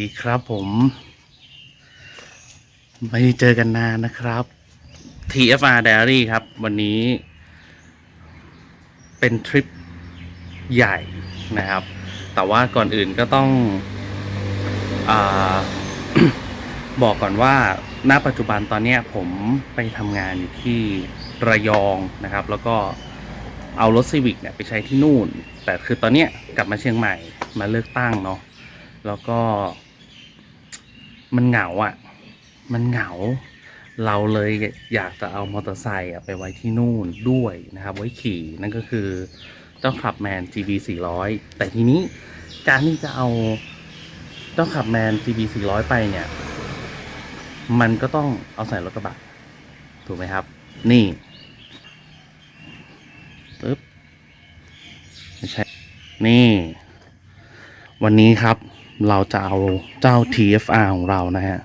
ดีครับผม ไม่ได้เจอกันนานนะครับ TFR Diary ครับ วันนี้ เป็นทริปใหญ่นะครับ แต่ว่าก่อนอื่นก็ต้องอบอกก่อนว่าณปัจจุบันตอนนี้ผมไปทำงานอยู่ที่ระยองนะครับ แล้วก็เอารถซีวิกเนี่ยไปใช้ที่นู่น แต่คือตอนเนี้ยกลับมาเชียงใหม่มาเลือกตั้งเนาะแล้วก็ มันเหงาอะ มันเหงา เราเลยอยากจะเอามอเตอร์ไซค์ไปไว้ที่นู่นด้วยนะครับ ไว้ขี่นั่นก็คือเจ้าขับแมน GB 400แต่ทีนี้การที่จะเอาเจ้าขับแมน GB 400ไปเนี่ย มันก็ต้องเอาใส่รถกระบะถูกไหมครับ นี่ปึ๊บไม่ใช่ นี่ วันนี้ครับ เราจะเอาเจ้า TFR ของเรานะฮะ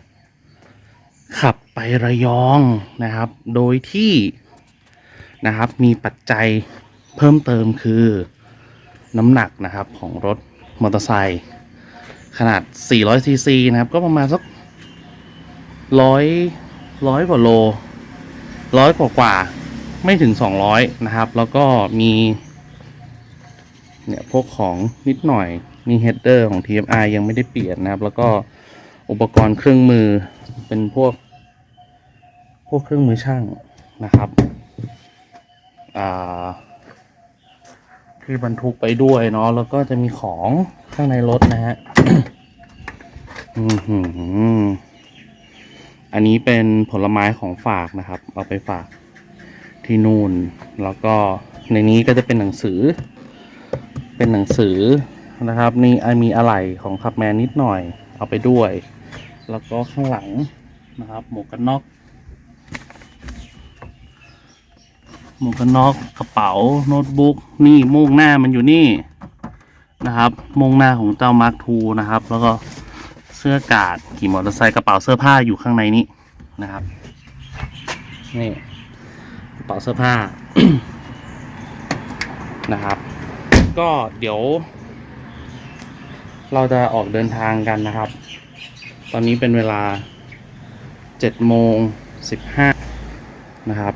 ขับไประยองนะครับ โดยที่นะครับมีปัจจัยเพิ่มเติมคือน้ำหนักนะครับของรถมอเตอร์ไซค์ขนาด 400 ซีซีนะครับ ก็ประมาณสักร้อยร้อยกว่าโลร้อยกว่ากว่าไม่ถึง 200 นะครับ แล้วก็มี เนี่ยพวกของนิดหน่อย มีเฮดเดอร์ของ TMI ยังไม่ได้เปลี่ยนนะครับ แล้วก็อุปกรณ์เครื่องมือเป็นพวก พวกเครื่องมือช่างนะครับที่บรรทุกไปด้วยเนาะแล้วก็จะมีของข้างในรถนะฮะอันนี้เป็นผลไม้ของฝากนะครับ เอาไปฝากที่นู่น แล้วก็ในนี้ก็จะเป็นหนังสือ เป็นหนังสือ นะครับนี่มีอะไหล่ของขับแมนนิดหน่อย เอาไปด้วย แล้วก็ข้างหลังนะครับ หมวกกันน็อกหมวกกันน็อกกระเป๋าโน้ตบุ๊กนี่มุ่งหน้ามันอยู่นี่นะครับมุ่งหน้าของเจ้ามาร์คทูนะครับ แล้วก็เสื้อกาดขี่มอเตอร์ไซค์กระเป๋าเสื้อผ้าอยู่ข้างในนี้นะครับนี่กระเป๋าเสื้อผ้านะครับ ก็เดี๋ยว เราจะออกเดินทางกันนะครับ ตอนนี้เป็นเวลาเจ็ดโมงสิบห้านะครับ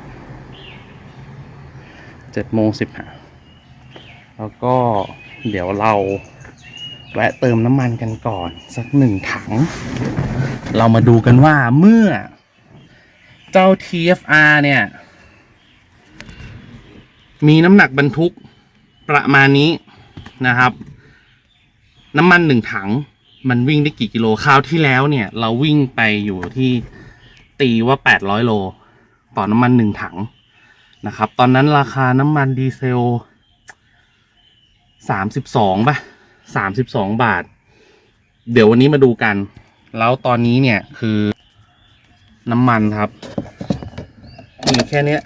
เจ็ดโมงสิบห้าแล้วก็เดี๋ยวเราแวะเติมน้ำมันกันก่อนสักหนึ่งถัง เรามาดูกันว่าเมื่อเจ้า TFR เนี่ย มีน้ำหนักบรรทุกประมาณนี้นะครับ น้ำมันหนึ่งถัง มันวิ่งได้กี่กิโลคราวที่แล้วเนี่ย เราวิ่งไปอยู่ที่ตีว่าแปดร้อยโล ต่อน้ำมันหนึ่งถังนะครับ ตอนนั้นราคาน้ำมันดีเซลสามสิบสองป่ะสามสิบสองบาท เดี๋ยววันนี้มาดูกัน แล้วตอนนี้เนี่ยคือน้ำมันครับ มีแค่เนี้ย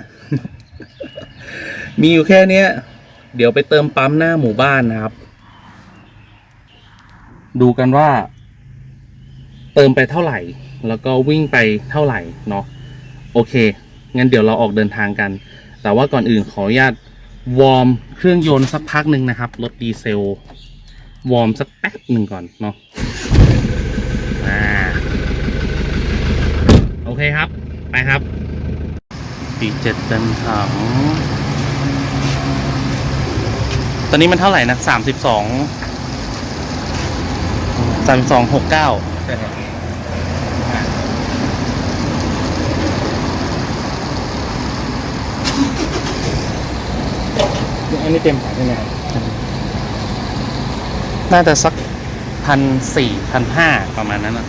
มีอยู่แค่เนี้ย เดี๋ยวไปเติมปั๊มหน้าหมู่บ้านนะครับ ดูกันว่า เติมไปเท่าไหร่ แล้วก็วิ่งไปเท่าไหร่เนาะโอเคงั้นเดี๋ยวเราออกเดินทางกัน แต่ว่าก่อนอื่นขออนุญาตวอร์มเครื่องยนต์สักพักหนึ่งนะครับรถดีเซลวอร์มสักแป๊บหนึ่งก่อนเนาะอ่าโอเคครับ ไปครับปีเจ็ดเต็มถังตอนนี้มันเท่าไหร่นะสามสิบสอง สามสองหกเก้าอันนี้เต็มถังใช่ไหมครับน่าจะสักพันสี่พันห้าประมาณนั้นนะ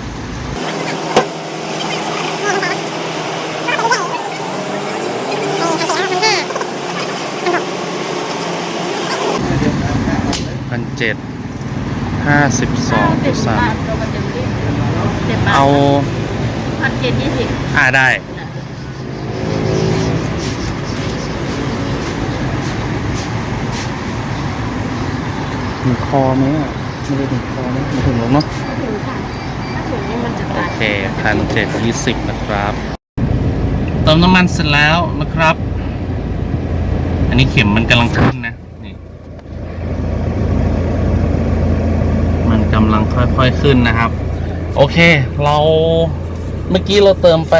พันเจ็ด ห้าสิบสองจุดสามเอาพันเจ็ดยี่สิบอ่าได้ถึงคอไหมอะไม่ได้ถึงคอไหมไม่ถึงหรอกเนาะถึงค่ะถ้าถึงนี่มันจะโอตายเคพันเจ็ดยี่สิบนะครับ เติมน้ำมันเสร็จแล้วนะครับ อันนี้เข็มมันกำลังขึ้นนะ นี่ มัน กำลังค่อยๆขึ้นนะครับ โอเค เราเมื่อกี้เราเติมไป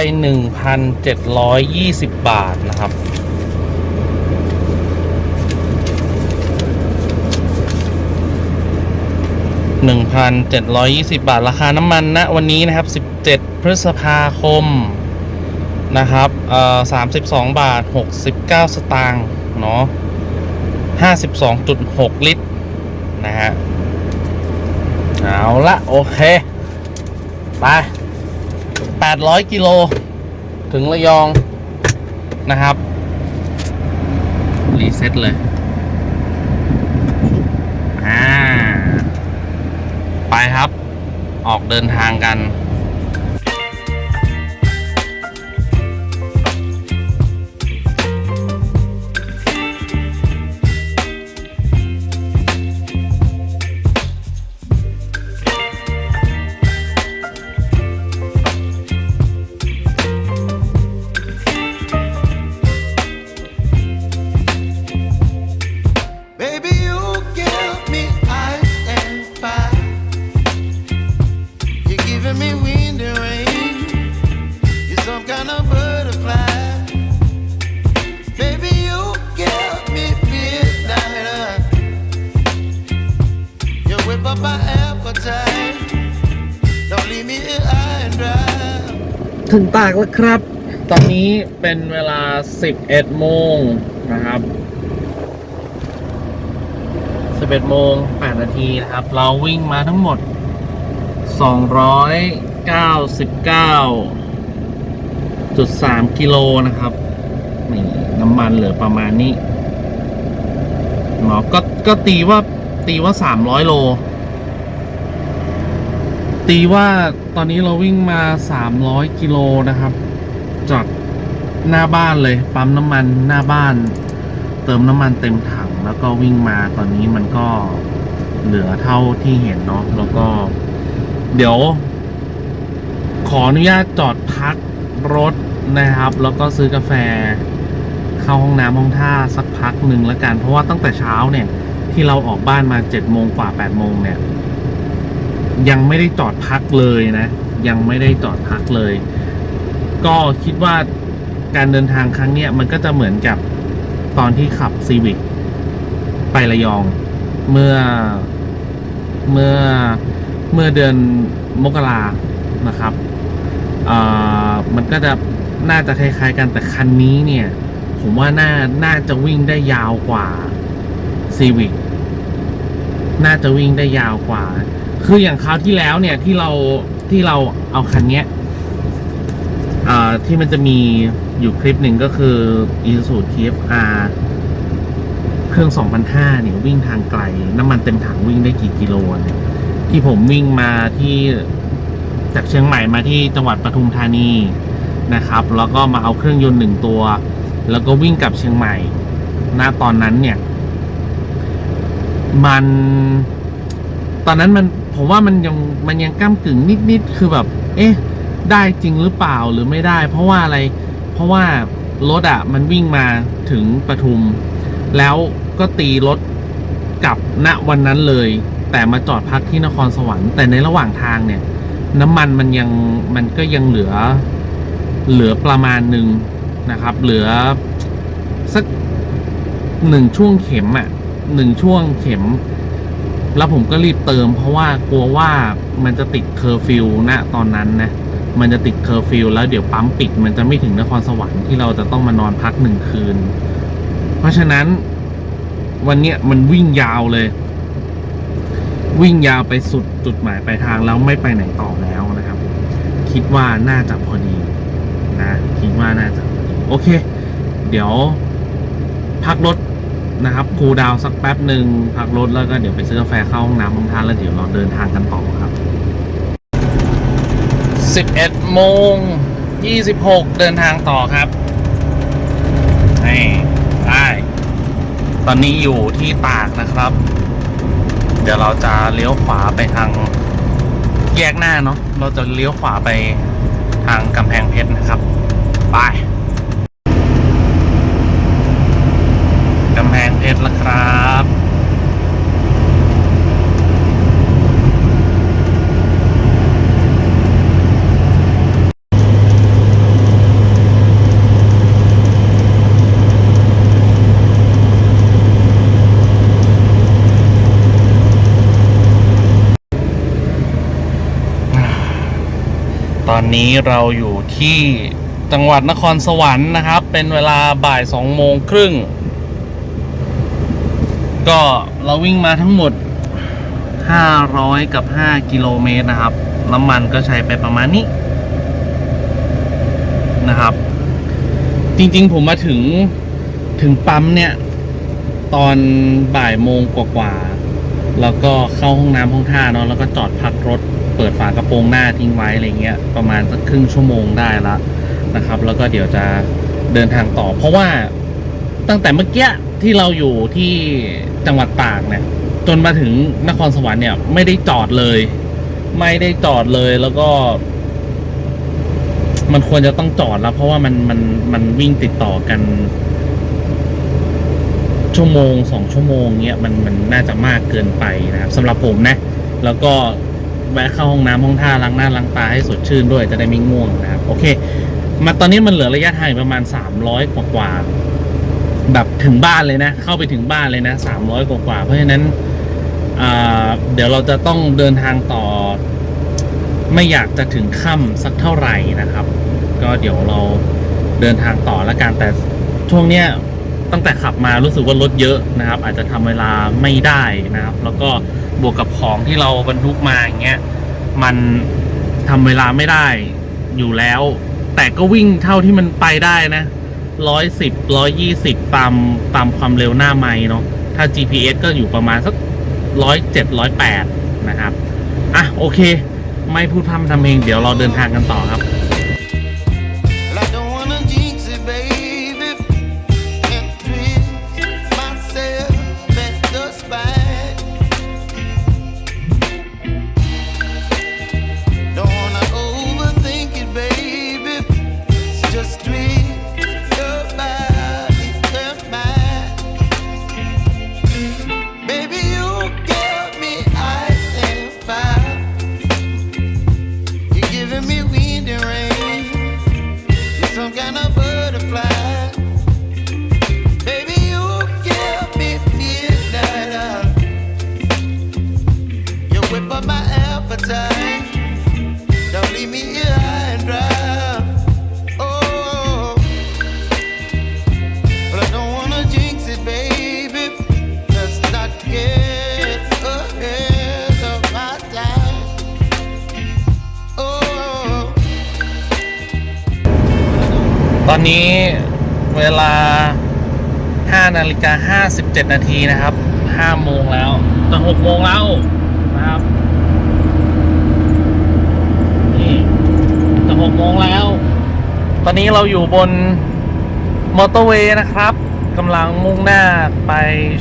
1,720 บาทนะครับหนึ่งพันเจ็ดร้อยยี่สิบาท ราคาน้ำมันนะวันนี้นะครับสิบเจ็ดพฤษภาคมนะครับเออสามสิบสองบาทหกสิบเก้าสตางค์เนาะห้าสิบสองจุดหกลิตรนะฮะ เอาละโอเค ไป 800 กิโล ถึงระยองนะครับ รีเซ็ตเลย อ่า ไปครับ ออกเดินทางกัน ครับ ตอนนี้เป็นเวลา 11 โมงนะครับ 11 โมง 8 นาทีนะครับ เราวิ่งมาทั้งหมด 299.3 กิโลนะครับ นี่น้ำมันเหลือประมาณนี้หมอก็ก็ตีว่าตีว่า 300 โล ตีว่าตอนนี้เราวิ่งมา 300 กิโลนะครับ จากหน้าบ้านเลย ปั๊มน้ำมันหน้าบ้าน เติมน้ำมันเต็มถัง แล้วก็วิ่งมาตอนนี้มันก็เหลือเท่าที่เห็นเนาะแล้วก็ เดี๋ยว ขออนุญาตจอดพักรถนะครับ แล้วก็ซื้อกาแฟ เข้าห้องน้ำห้องท่าสักพักหนึ่งแล้วกัน เพราะว่าตั้งแต่เช้าเนี่ย ที่เราออกบ้านมาเจ็ดโมงกว่าแปดโมงเนี่ย ยังไม่ได้จอดพักเลยนะ ยังไม่ได้จอดพักเลย ก็คิดว่าการเดินทางครั้งเนี้ยมันก็จะเหมือนกับตอนที่ขับซีวิ c ไประยอง เมื่อเมื่อเมื่อเดือนมกรานะครับมันก็จะน่าจะคล้าย ๆ กันแต่คันนี้เนี่ย ผมว่าน่าน่าจะวิ่งได้ยาวกว่าซีวิ c น่าจะวิ่งได้ยาวกว่า คืออย่างคราวที่แล้วเนี่ยที่เราที่เราเอาคันเนี้ยอ่าที่มันจะมีอยู่คลิปหนึ่งก็คือ Isuzu TFR เครื่อง2,500เนี่ย วิ่งทางไกล น้ำมันเต็มถังวิ่งได้กี่กิโลเนี่ยที่ผมวิ่งมาที่จากเชียงใหม่มาที่จังหวัดปทุมธานีนะครับ แล้วก็มาเอาเครื่องยนต์หนึ่งตัว แล้วก็วิ่งกลับเชียงใหม่ณตอนนั้นเนี่ย มันตอนนั้นมัน ผมว่ามันยังมันยังก้ากึ่งนิดๆคือแบบ เอ๊ะ ได้จริงหรือเปล่าหรือไม่ได้ เพราะว่าอะไร เพราะว่ารถอะ่ะ มันวิ่งมาถึงปทุม แล้วก็ตีรถกลับณวันนั้นเลย แต่มาจอดพักที่นครสวรรค์แต่ในระหว่างทางเนี่ย น้ำมันมันยังมันก็ยังเหลือเหลือประมาณหนึ่งนะครับ เหลือสักหนึ่งช่วงเข็มอะ่ะหนึ่งช่วงเข็ม แล้วผมก็รีบเติม เพราะว่ากลัวว่ามันจะติดเคอร์ฟิวณตอนนั้นนะ มันจะติดเคอร์ฟิวแล้วเดี๋ยวปั๊มปิด มันจะไม่ถึงนครสวรรค์ที่เราจะต้องมานอนพักหนึ่งคืน เพราะฉะนั้นวันเนี้ยมันวิ่งยาวเลย วิ่งยาวไปสุดจุดหมายปลายทางแล้วไม่ไปไหนต่อแล้วนะครับ คิดว่าน่าจะพอดีนะคิดว่าน่าจะพอดีโอเค เดี๋ยวพักรถ นะครับคูลดาวสักแป๊บหนึ่งพักรถแล้วก็เดี๋ยวไปซื้อกาแฟเข้าห้องน้ำห้องทานแล้วเดี๋ยวเราเดินทางกันต่อครับ 11โมง26 เดินทางต่อครับนี่ได้ ตอนนี้อยู่ที่ตากนะครับ เดี๋ยวเราจะเลี้ยวขวาไปทางแยกหน้าเนาะเราจะเลี้ยวขวาไปทางกำแพงเพชรนะครับ ไป กำแพงเพ ชรแล้วครับตอนนี้เราอยู่ที่จังหวัดนครสวรรค์นะครับ เป็นเวลาบ่ายสองโมงครึ่ง ก็เราวิ่งมาทั้งหมด 500 กับ 5 กิโลเมตรนะครับ น้ำมันก็ใช้ไปประมาณนี้นะครับ จริงๆผมมาถึงถึงปั๊มเนี่ย ตอนบ่ายโมงกว่าๆแล้วก็เข้าห้องน้ำห้องท่าเนาะแล้วก็จอดพักรถ เปิดฝากระโปรงหน้าทิ้งไว้อะไรเงี้ยประมาณสักครึ่งชั่วโมงได้ละนะครับ แล้วก็เดี๋ยวจะเดินทางต่อ เพราะว่าตั้งแต่เมื่อกี้ ที่เราอยู่ที่จังหวัดตากเนี่ย จนมาถึงนครสวรรค์เนี่ย ไม่ได้จอดเลย ไม่ได้จอดเลยแล้วก็ มันควรจะต้องจอดแล้ว เพราะว่ามันมันมันวิ่งติดต่อกัน ชั่วโมงสองชั่วโมงเนี้ยมันมันน่าจะมากเกินไปนะครับสำหรับผมนะ แล้วก็แวะเข้าห้องน้ำห้องท่าล้างหน้าล้างตาให้สดชื่นด้วยจะได้ไม่ง่วงนะครับ โอเค มาตอนนี้มันเหลือระยะทางอีกประมาณ 300 กว่ากว่า แบบถึงบ้านเลยนะ เข้าไปถึงบ้านเลยนะ300กว่ากว่า เพราะฉะนั้นเดี๋ยวเราจะต้องเดินทางต่อ ไม่อยากจะถึงค่ำสักเท่าไหร่นะครับ ก็เดี๋ยวเราเดินทางต่อละกันแต่ช่วงเนี้ยตั้งแต่ขับมารู้สึกว่ารถเยอะนะครับ อาจจะทำเวลาไม่ได้นะครับ แล้วก็บวกกับของที่เราบรรทุกมาอย่างเงี้ยมันทำเวลาไม่ได้อยู่แล้ว แต่ก็วิ่งเท่าที่มันไปได้นะ ร้อยสิบร้อยยี่สิบตามตามความเร็วหน้าไม้เนาะถ้า GPS ก็อยู่ประมาณสักร้อยเจ็ดร้อยแปดนะครับ อะ โอเค ไม่พูดพร่ำทำเพลงเดี๋ยวเราเดินทางกันต่อครับ อนนี้เวลา 5 นาฬิกา 57 นาทีนะครับ 5 โมงแล้วจะ6โมงแล้วนะครับ นี่จะ6โมงแล้ว ตอนนี้เราอยู่บนมอเตอร์เวย์นะครับกำลังมุ่งหน้าไป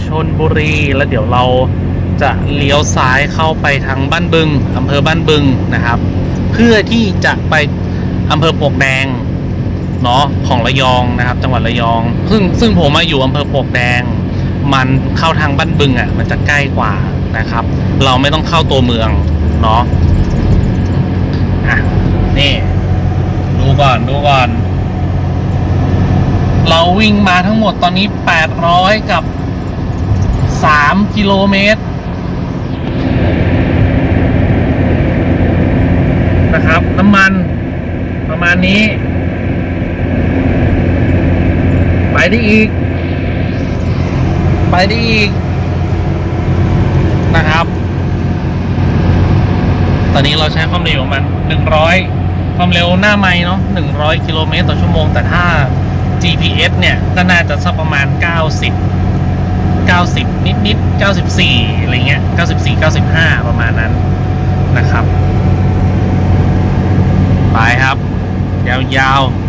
ชนบุรี แล้วเดี๋ยวเราจะเลี้ยวซ้ายเข้าไปทางบ้านบึงอำเภอบ้านบึงนะครับ เพื่อที่จะไปอำเภอปวกแดง เนาะของระยองนะครับ จังหวัดระยอง ซึ่งซึ่งผมมาอยู่อำเภอปวกแดง มันเข้าทางบ้านบึงอะ่ะ มันจะใกล้กว่านะครับ เราไม่ต้องเข้าตัวเมืองเนาะอะนี่ ดูก่อนดูก่อน เราวิ่งมาทั้งหมดตอนนี้ 800 กับ 3 กิโลเมตรนะครับ น้ำมันประมาณนี้ ไปได้อีก ไปได้อีก นะครับ ตอนนี้เราใช้ความเร็วประมาณ100ความเร็วหน้าไม้เนาะ100กิโลเมตรต่อชั่วโมง แต่ถ้า GPS เนี่ย ก็น่าจะสักประมาณ 90 90 นิดนิด94 อะไรเงี้ย 94 95 ประมาณนั้นนะครับ ไปครับ ยาวๆ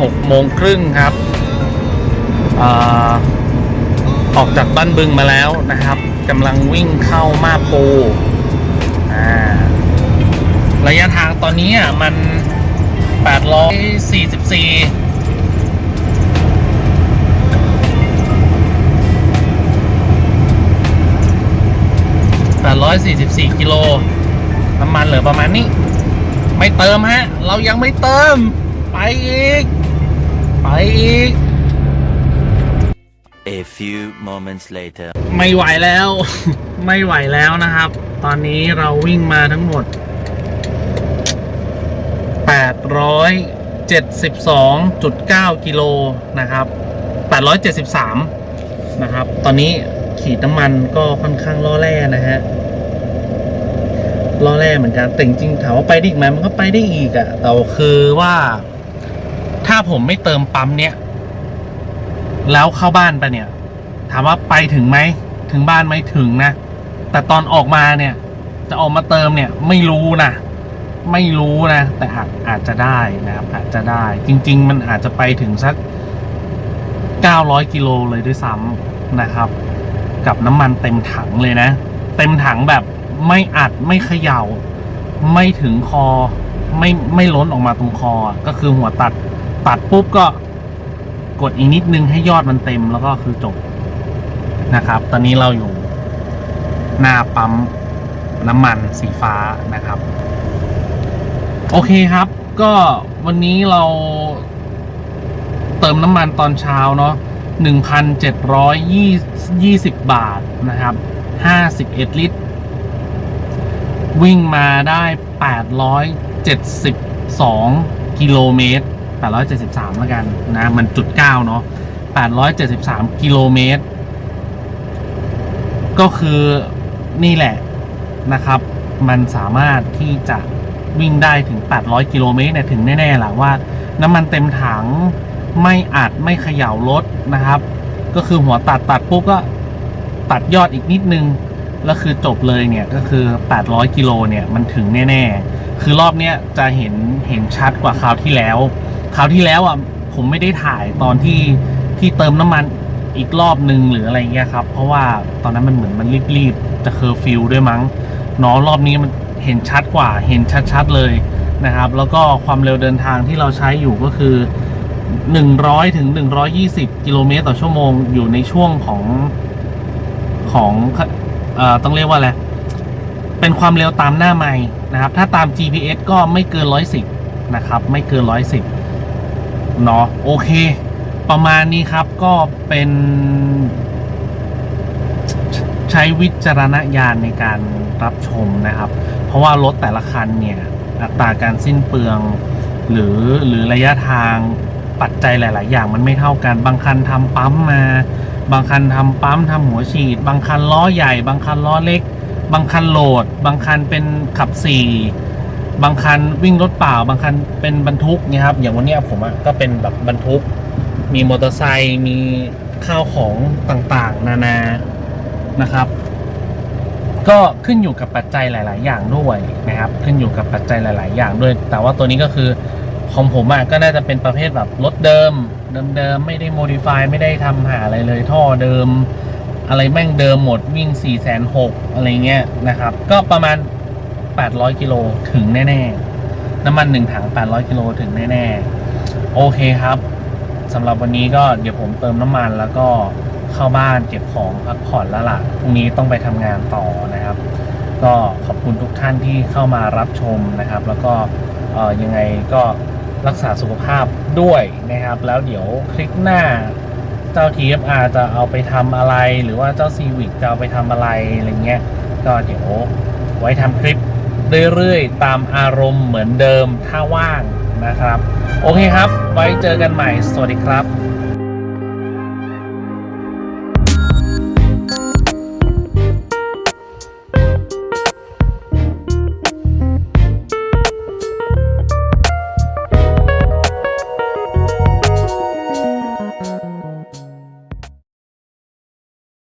6โมงครึ่งครับอออกจากบ้านบึงมาแล้วนะครับกำลังวิ่งเข้ามาปูระยะทางตอนนี้อะมัน 844 844กิโลน้ำมันเหลือประมาณนี้ ไม่เติมฮะ เรายังไม่เติม ไปอีก ไปอีก A few moments later. ไม่ไหวแล้ว ไม่ไหวแล้วนะครับ ตอนนี้เราวิ่งมาทั้งหมด 872.9 กิโลนะครับ 873 นะครับ ตอนนี้ขีดน้ำมันก็ค่อนข้างล่อแร่นะฮะล่อแร่เหมือนกันแต่จริงๆถามว่าไปได้อีกไหมมันก็ไปได้อีกอะแต่คือว่า ถ้าผมไม่เติมปั๊มเนี้ยแล้วเข้าบ้านไปเนี่ย ถามว่าไปถึงไหม ถึงบ้านไหมถึงนะ แต่ตอนออกมาเนี่ย จะออกมาเติมเนี่ย ไม่รู้นะ ไม่รู้นะ แต่อาจอาจจะได้นะครับ อาจจะได้ จริง ๆ มันอาจจะไปถึงสัก 900 กิโลเลยด้วยซ้ำนะครับ กับน้ำมันเต็มถังเลยนะ เต็มถังแบบไม่อัดไม่เขยา่า ไม่ถึงคอ ไม่ไม่ล้นออกมาตรงคอ ก็คือหัวตัด ตัดปุ๊บก็กดอีกนิดนึงให้ยอดมันเต็มแล้วก็คือจบนะครับ ตอนนี้เราอยู่หน้าปั๊มน้ำมันสีฟ้านะครับ โอเคครับ ก็วันนี้เราเติมน้ำมันตอนเช้าเนาะหนึ่งพันเจ็ดร้อยยี่ยี่สิบบาทนะครับห้าสิบเอ็ดลิตร วิ่งมาได้แปดร้อยเจ็ดสิบสองกิโลเมตร แปดร้อยเจ็ดสิบสามแล้วกันนะมันจุดเก้าเนาะแปดร้อยเจ็ดสิบสามกิโลเมตร ก็คือนี่แหละนะครับ มันสามารถที่จะวิ่งได้ถึง 800 กิโลเมตรเนี่ยถึงแน่ๆแหละว่า น้ำมันเต็มถังไม่อัดไม่เขย่ารถนะครับ ก็คือหัวตัดตัดปุ๊บก็ตัดยอดอีกนิดนึง แล้วคือจบเลยเนี่ยก็คือ 800 กิโลเนี่ยมันถึงแน่ ๆ คือรอบเนี้ยจะเห็นเห็นชัดกว่าคราวที่แล้ว คราวที่แล้วอะผมไม่ได้ถ่ายตอนที่ที่เติมน้ำมันอีกรอบนึงหรืออะไรเงี้ยครับ เพราะว่าตอนนั้นมันเหมือนมันรีบๆจะเคอร์ฟิวด้วยมั้งเนาะรอบนี้มันเห็นชัดกว่า เห็นชัดๆเลยนะครับ แล้วก็ความเร็วเดินทางที่เราใช้อยู่ก็คือ 100ถึง120 กิโลเมตรต่อชั่วโมงอยู่ในช่วงของของเอ่อต้องเรียกว่าอะไรเป็นความเร็วตามหน้าไม้นะครับ ถ้าตาม GPS ก็ไม่เกิน 110 นะครับ ไม่เกิน 110 เนาะโอเค ประมาณนี้ครับก็เป็น ใช้วิจารณญาณในการรับชมนะครับ เพราะว่ารถแต่ละคันเนี่ย อัตราการสิ้นเปลือง หรือหรือระยะทางปัจจัยหลาย ๆ อย่างมันไม่เท่ากัน บางคันทำปั๊มมา บางคันทำปั๊มทำหัวฉีด บางคันล้อใหญ่ บางคันล้อเล็ก บางคันโหลด บางคันเป็นขับสี่ บางคันวิ่งรถเปล่า บางคันเป็นบรรทุกเนี่ยครับ อย่างวันนี้ผมก็เป็นแบบบรรทุก มีมอเตอร์ไซค์มีข้าวของต่างๆ นานานะครับ ก็ขึ้นอยู่กับปัจจัยหลาย ๆ อย่างด้วยนะครับ ขึ้นอยู่กับปัจจัยหลาย ๆ อย่างด้วย แต่ว่าตัวนี้ก็คือของผมอะก็น่าจะเป็นประเภทแบบรถเดิม เดิมๆไม่ได้โมดิฟายไม่ได้ทำหาอะไรเลยท่อเดิม อะไรแม่งเดิมหมดวิ่ง4ี่แสนหกอะไรเงี้ยนะครับ ก็ประมาณ 800กิโลถึงแน่ๆ น้ำมันหนึ่งถัง 800กิโลถึงแน่ๆ โอเคครับสำหรับวันนี้ก็เดี๋ยวผมเติมน้ำมันแล้วก็เข้าบ้านเก็บของพักผ่อนแล้วล่ะพรุ่งนี้ต้องไปทำงานต่อนะครับ ก็ขอบคุณทุกท่านที่เข้ามารับชมนะครับ แล้วก็ยังไงก็รักษาสุขภาพด้วยนะครับ แล้วเดี๋ยวคลิปหน้าเจ้า TFR จะเอาไปทำอะไร หรือว่าเจ้า Civic จะเอาไปทำอะไรอะไรเงี้ย ก็เดี๋ยวไว้ทำคลิป เรื่อยๆ ตามอารมณ์เหมือนเดิมถ้าว่างนะครับ โอเคครับ ไว้เจอกันใหม่ สวัสดีครับ